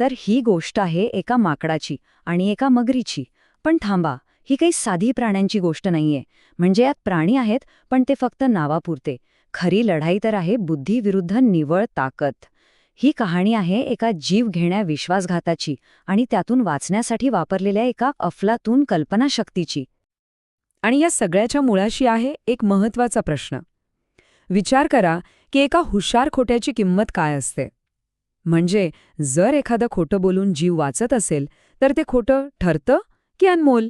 तर ही गोष्ट आहे एका माकडाची आणि एका मगरीची. पण थांबा ही काही साधी प्राण्यांची गोष्ट नाहीये. म्हणजे यात प्राणी आहेत पण ते फक्त नावापुरते. खरी लढाई तर आहे बुद्धीविरुद्ध निवळ ताकद. ही कहाणी आहे एका जीव घेण्या विश्वासघाताची आणि त्यातून वाचण्यासाठी वापरलेल्या एका अफलातून कल्पनाशक्तीची. आणि या सगळ्याच्या मुळाशी आहे एक महत्त्वाचा प्रश्न. विचार करा की एका हुशार खोट्याची किंमत काय असते? म्हणजे जर एखादं खोटं बोलून जीव वाचत असेल तर ते खोटं ठरतं की अनमोल?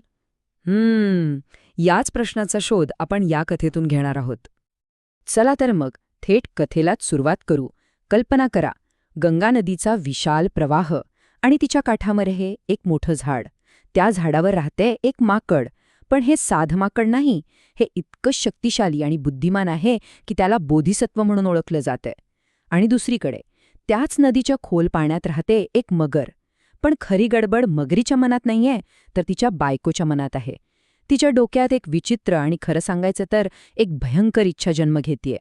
हम्म याच प्रश्नाचा शोध आपण या कथेतून घेणार आहोत. चला तर मग थेट कथेलाच सुरुवात करू. कल्पना करा गंगा नदीचा विशाल प्रवाह आणि तिच्या काठामध्ये एक मोठं झाड. त्या झाडावर राहते एक माकड. पण हे साध माकड नाही हे इतकं शक्तिशाली आणि बुद्धिमान आहे की त्याला बोधिसत्व म्हणून ओळखलं जातंय. आणि दुसरीकडे त्याच नदीच्या खोल पाण्यात राहते एक मगर. पण खरी गडबड मगरीच्या मनात नाहीये तर तिच्या बायकोच्या मनात आहे. तिच्या डोक्यात एक विचित्र आणि खरं सांगायचं तर एक भयंकर इच्छा जन्म घेतीये.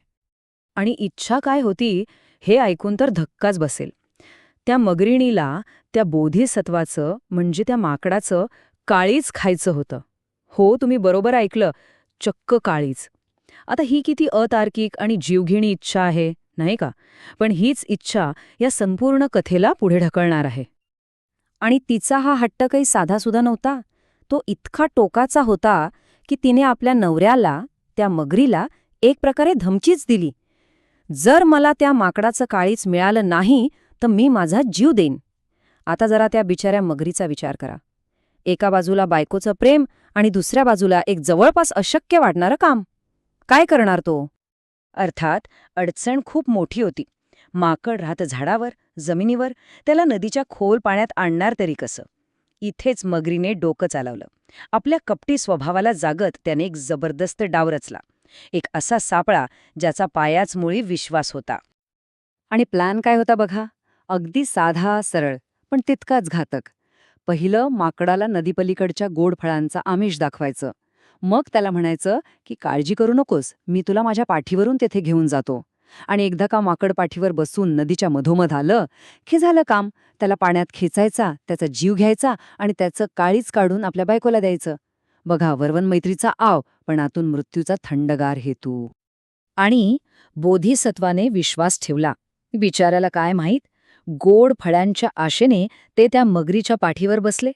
आणि इच्छा काय होती हे ऐकून तर धक्काच बसेल. त्या मगरिणीला त्या बोधिसत्वाचं म्हणजे त्या माकडाचं काळीच खायचं होतं. हो तुम्ही बरोबर ऐकलं. चक्क काळीच. आता ही किती अतार्किक आणि जीवघेणी इच्छा आहे. नाही का? पण हीच इच्छा या संपूर्ण कथेला पुढे ढकलणार आहे. आणि तिचा हा हट्ट काही साधासुधा नव्हता. तो इतका टोकाचा होता की तिने आपल्या नवऱ्याला त्या मगरीला एक प्रकारे धमकीच दिली. जर मला त्या माकडाचं काळीच मिळालं नाही तर मी माझा जीव देईन. आता जरा त्या बिचाऱ्या मगरीचा विचार करा. एका बाजूला बायकोचं प्रेम आणि दुसऱ्या बाजूला एक जवळपास अशक्य वाटणारं काम. काय करणार तो? अर्थात अडचण खूप मोठी होती. माकड राहतं झाडावर जमिनीवर त्याला नदीच्या खोल पाण्यात आणणार तरी कसं? इथेच मगरीने डोकं चालवलं. आपल्या कपटी स्वभावाला जागत त्याने एक जबरदस्त डाव रचला. एक असा सापळा ज्याचा पायाच मुळी विश्वास होता. आणि प्लॅन काय होता बघा? अगदी साधा सरळ पण तितकाच घातक. पहिलं माकडाला नदीपलीकडच्या गोड फळांचा आमिष दाखवायचं. मग त्याला म्हणायचं की काळजी करू नकोस मी तुला माझ्या पाठीवरून तेथे घेऊन जातो. आणि एकदा का माकड पाठीवर बसून नदीच्या मधोमध आलं की झालं काम? त्याला पाण्यात खेचायचा त्याचा जीव घ्यायचा आणि त्याचं काळीच काढून आपल्या बायकोला द्यायचं. बघा वर्वन मैत्रीचा आव पण आतून मृत्यूचा थंडगार हेतू. आणि बोधिसत्वाने विश्वास ठेवला. बिचाऱ्याला काय माहीत? गोड फळ्यांच्या आशेने ते त्या मगरीच्या पाठीवर बसले.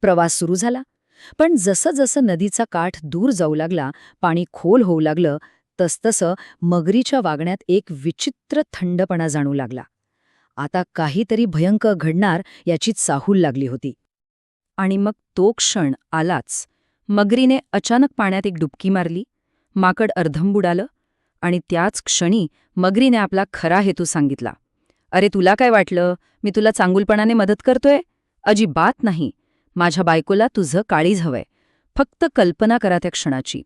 प्रवास सुरू झाला. पण जसं जसं नदीचा काठ दूर जाऊ लागला पाणी खोल होऊ लागलं तसतसं मगरीच्या वागण्यात एक विचित्र थंडपणा जाणू लागला. आता काहीतरी भयंकर घडणार याची चाहूल लागली होती. आणि मग तो क्षण आलाच. मगरीने अचानक पाण्यात एक डुबकी मारली माकड अर्धम बुडालं आणि त्याच क्षणी मगरीने आपला खरा हेतू सांगितला. अरे तुला काय वाटलं? मी तुला चांगुलपणाने मदत करतोय? अजिबात नाही. माझ्या बायकोला तुझं काळीज हवंय. फक्त कल्पना करा त्या क्षणाची.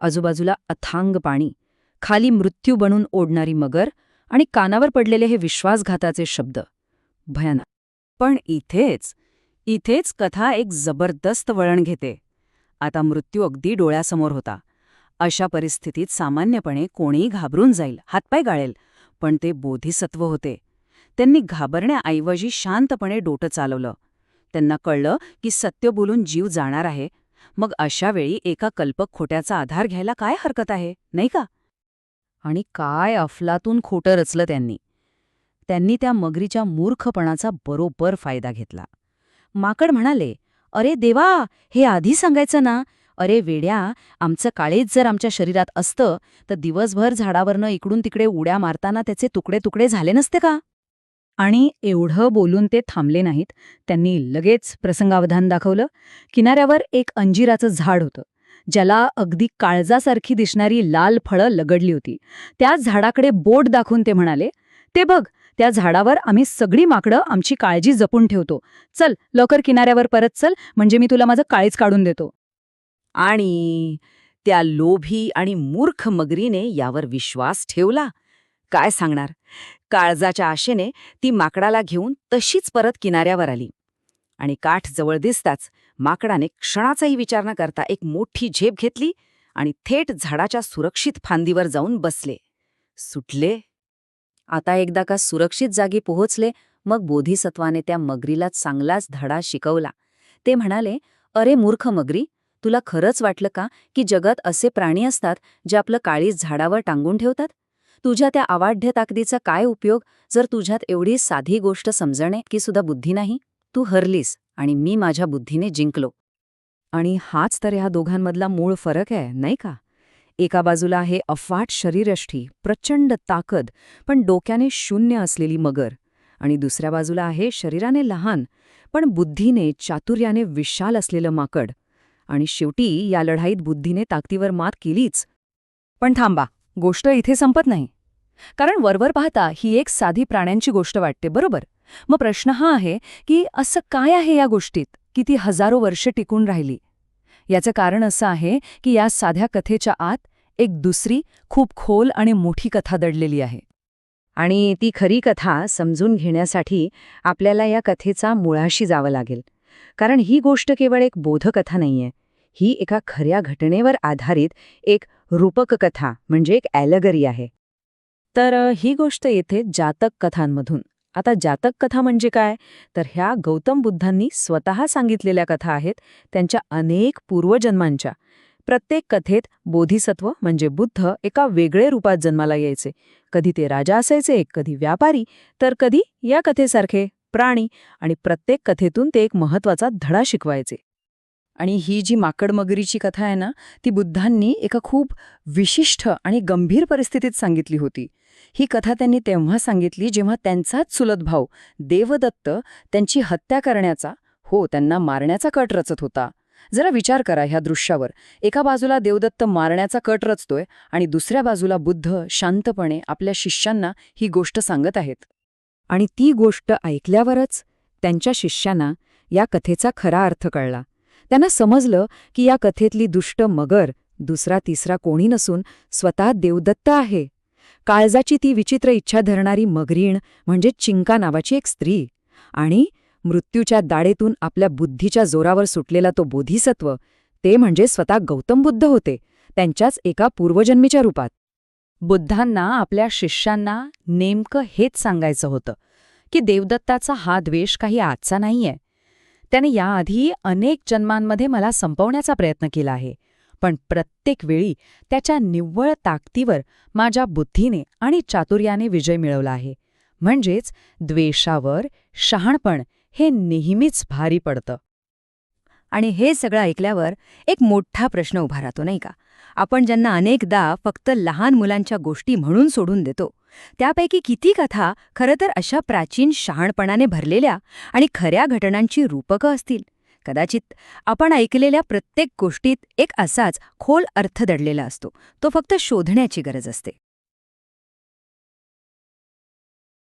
आजूबाजूला अथांग पाणी खाली मृत्यू बनून ओढणारी मगर आणि कानावर पडलेले हे विश्वासघाताचे शब्द. भयानक. पण इथेच इथेच कथा एक जबरदस्त वळण घेते. आता मृत्यू अगदी डोळ्यासमोर होता. अशा परिस्थितीत सामान्यपणे कोणीही घाबरून जाईल हातपाय गाळेल पण ते बोधिसत्व होते. त्यांनी घाबरण्याऐवजी शांतपणे डोटं चालवलं. त्यांना कळलं की सत्य बोलून जीव जाणार आहे. मग अशावेळी एका कल्पक खोट्याचा आधार घ्यायला काय हरकत आहे नाही का? आणि काय अफलातून खोटं रचलं त्यांनी. त्यांनी त्या मगरीच्या मूर्खपणाचा बरोबर फायदा घेतला. माकड म्हणाले अरे देवा हे आधी सांगायचं ना? अरे वेड्या आमचं काळेच जर आमच्या शरीरात असतं तर दिवसभर झाडावरनं इकडून तिकडे उड्या मारताना त्याचे तुकडे तुकडे झाले नसते का? आणि एवढं बोलून ते थांबले नाहीत. त्यांनी लगेच प्रसंगावधान दाखवलं. किनाऱ्यावर एक अंजिराचं झाड होतं ज्याला अगदी काळजासारखी दिसणारी लाल फळं लगडली होती. त्या झाडाकडे बोट दाखवून ते म्हणाले ते बघ त्या झाडावर आम्ही सगळी माकडं आमची काळजी जपून ठेवतो. चल लवकर किनाऱ्यावर परत चल म्हणजे मी तुला माझं काळीच काढून देतो. आणि त्या लोभी आणि मूर्ख मगरीने यावर विश्वास ठेवला. काय सांगणार? काळजाच्या आशेने ती माकडाला घेऊन तशीच परत किनाऱ्यावर आली. आणि काठ जवळ दिसताच माकडाने क्षणाचाही विचार न करता एक मोठी झेप घेतली आणि थेट झाडाच्या सुरक्षित फांदीवर जाऊन बसले. सुटले? आता एकदा का सुरक्षित जागी पोहोचले मग बोधिसत्वाने त्या मगरीला चांगलाच धडा शिकवला. ते म्हणाले अरे मूर्ख मगरी तुला खरंच वाटलं का की जगात असे प्राणी असतात जे आपलं काळीज झाडावर टांगून ठेवतात? तुझ्या त्या आवाढ्य ताकदीचा काय उपयोग? जर तुझ्यात एवढी साधी गोष्ट समजणे की सुद्धा बुद्धी नाही तू हरलीस आणि मी माझ्या बुद्धीने जिंकलो. आणि हाच तर ह्या दोघांमधला मूळ फरक आहे नाही का? एका बाजूला आहे अफाट शरीरष्ठी प्रचंड ताकद पण डोक्याने शून्य असलेली मगर. आणि दुसऱ्या बाजूला आहे शरीराने लहान पण बुद्धीने चातुर्याने विशाल असलेलं माकड. आणि शेवटी या लढाईत बुद्धीने ताकदीवर मात केलीच. पण थांबा. गोष्ट इथे संपत नाही. कारण वरवर पाहता ही एक साधी प्राण्यांची गोष्ट वाटते बरोबर? मग प्रश्न हा आहे की असं काय आहे या गोष्टीत? की ती हजारो वर्ष टिकून राहिली? याचं कारण असं आहे की या साध्या कथेच्या आत एक दुसरी खूप खोल आणि मोठी कथा दडलेली आहे. आणि ती खरी कथा समजून घेण्यासाठी आपल्याला या कथेचा मुळाशी जावं लागेल. कारण ही गोष्ट केवळ एक बोधकथा नाहीये. ही एका खऱ्या घटनेवर आधारित एक रूपक कथा म्हणजे एक ॲलगरी आहे. तर ही गोष्ट येथे जातक कथांमधून आता जातक कथा म्हणजे काय? तर ह्या गौतम बुद्धांनी स्वतः सांगितलेल्या कथा आहेत त्यांच्या अनेक पूर्वजन्मांच्या. प्रत्येक कथेत बोधिसत्व म्हणजे बुद्ध एका वेगळे रूपात जन्माला यायचे. कधी ते राजा असायचे कधी व्यापारी तर कधी या कथेसारखे प्राणी आणि प्रत्येक कथेतून ते एक महत्त्वाचा धडा शिकवायचे. आणि ही जी माकडमगरीची कथा आहे ना ती बुद्धांनी एका खूप विशिष्ट आणि गंभीर परिस्थितीत सांगितली होती. ही कथा त्यांनी तेव्हा सांगितली जेव्हा त्यांचाच चुलत भाऊ देवदत्त त्यांची हत्या करण्याचा हो त्यांना मारण्याचा कट रचत होता. जरा विचार करा ह्या दृश्यावर. एका बाजूला देवदत्त मारण्याचा कट रचतोय आणि दुसऱ्या बाजूला बुद्ध शांतपणे आपल्या शिष्यांना ही गोष्ट सांगत आहेत. आणि ती गोष्ट ऐकल्यावरच त्यांच्या शिष्यांना या कथेचा खरा अर्थ कळला. त्यांना समजलं की या कथेतली दुष्ट मगर दुसरा तिसरा कोणी नसून स्वतः देवदत्त आहे. काळजाची ती विचित्र इच्छा धरणारी मगरीण म्हणजे चिंका नावाची एक स्त्री आणि मृत्यूच्या दाडेतून आपल्या बुद्धीच्या जोरावर सुटलेला तो बोधिसत्व ते म्हणजे स्वतः गौतम बुद्ध होते त्यांच्याच एका पूर्वजन्मीच्या रूपात. बुद्धांना आपल्या शिष्यांना नेमकं हेच सांगायचं होतं की देवदत्ताचा हा द्वेष काही आजचा नाहीये. त्याने याआधी अनेक जन्मांमध्ये मला संपवण्याचा प्रयत्न केला आहे. पण प्रत्येक वेळी त्याच्या निव्वळ ताकदीवर माझ्या बुद्धीने आणि चातुर्याने विजय मिळवला आहे. म्हणजेच द्वेषावर शहाणपण हे नेहमीच भारी पडतं. आणि हे सगळं ऐकल्यावर एक मोठा प्रश्न उभा राहतो नाही का? आपण ज्यांना अनेकदा फक्त लहान मुलांच्या गोष्टी म्हणून सोडून देतो त्यापैकी किती कथा खरं तर अशा प्राचीन शहाणपणाने भरलेल्या आणि खऱ्या घटनांची रूपकं असतील. कदाचित आपण ऐकलेल्या प्रत्येक गोष्टीत एक असाच खोल अर्थ दडलेला असतो. तो फक्त शोधण्याची गरज असते.